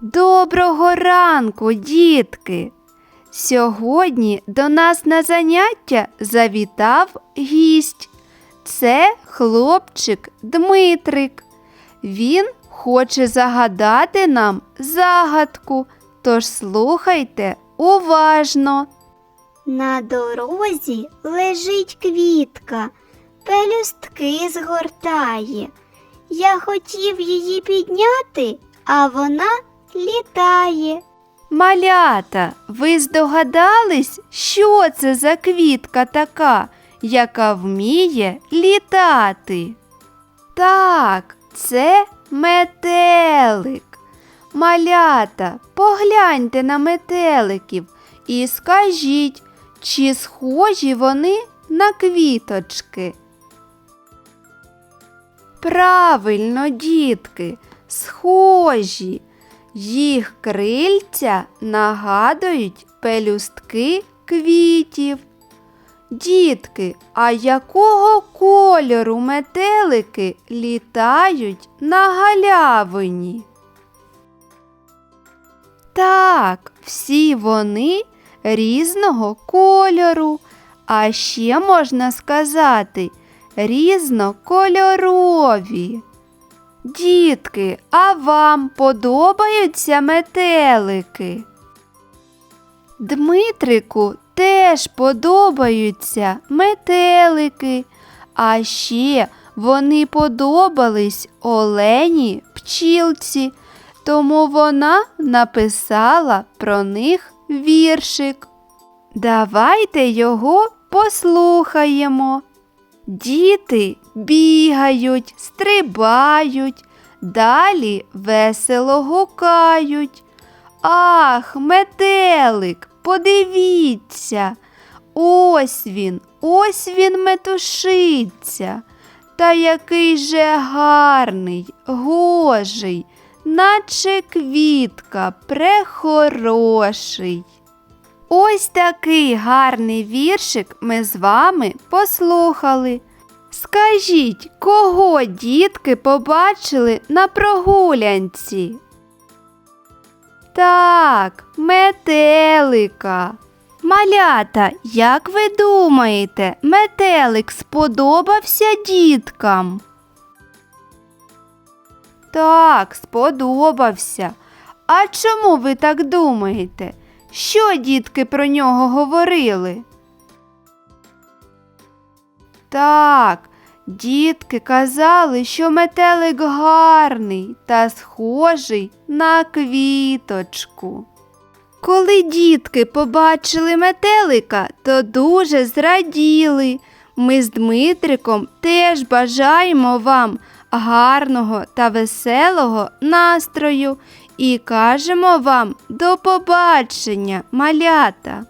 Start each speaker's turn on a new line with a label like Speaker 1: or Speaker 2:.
Speaker 1: Доброго ранку, дітки! Сьогодні до нас на заняття завітав гість. Це хлопчик Дмитрик. Він хоче загадати нам загадку, тож слухайте уважно.
Speaker 2: На дорозі лежить квітка, пелюстки згортає. Я хотів її підняти, а вона літає.
Speaker 1: Малята, ви здогадались, що це за квітка така, яка вміє літати? Так, це метелик. Малята, погляньте на метеликів і скажіть, чи схожі вони на квіточки? Правильно, дітки, схожі. Їх крильця нагадують пелюстки квітів. Дітки, а якого кольору метелики літають на галявині? Так, всі вони різного кольору, а ще можна сказати різнокольорові. Дітки, а вам подобаються метелики? Дмитрику теж подобаються метелики, а ще вони подобались Олені пчілці, тому вона написала про них віршик. Давайте його послухаємо. Діти бігають, стрибають, далі весело гукають. Ах, метелик, подивіться. Ось він, ось він метушиться. Та який же гарний, гожий, наче квітка прехороший. Ось такий гарний віршик ми з вами послухали. Скажіть, кого дітки побачили на прогулянці? Так, метелика. Малята, як ви думаєте, метелик сподобався діткам? Так, сподобався. А чому ви так думаєте? Що дітки про нього говорили? Так, дітки казали, що метелик гарний та схожий на квіточку. Коли дітки побачили метелика, то дуже зраділи. Ми з Дмитриком теж бажаємо вам гарного та веселого настрою і кажемо вам до побачення, малята!